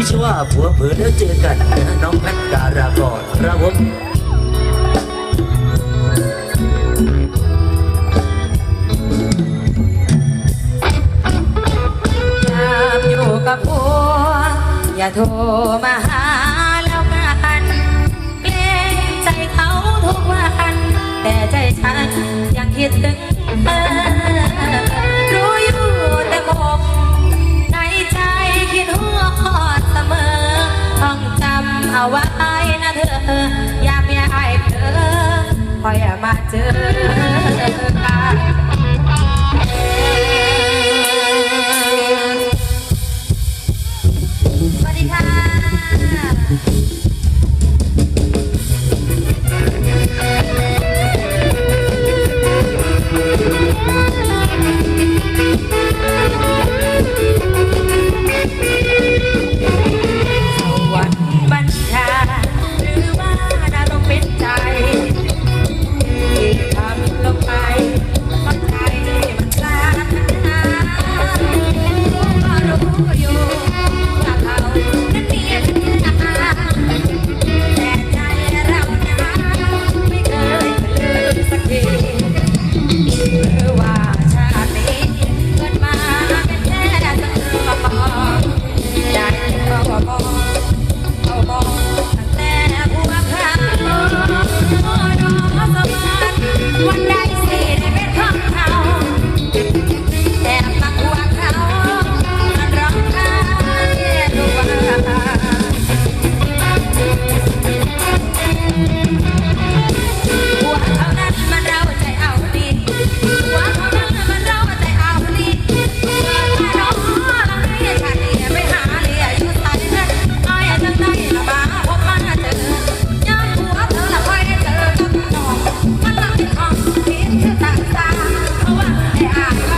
พี่ช่ว่าผัวเผลอแล้วเจอกัน น้องแพทดารากรครับผมอย่าอยู่กับผัวอย่าโทรมาหา ไว้นะเธอ อยากม่ให้เธอคอยมาเจอ ตาตาเพราะว่าไอ้อาย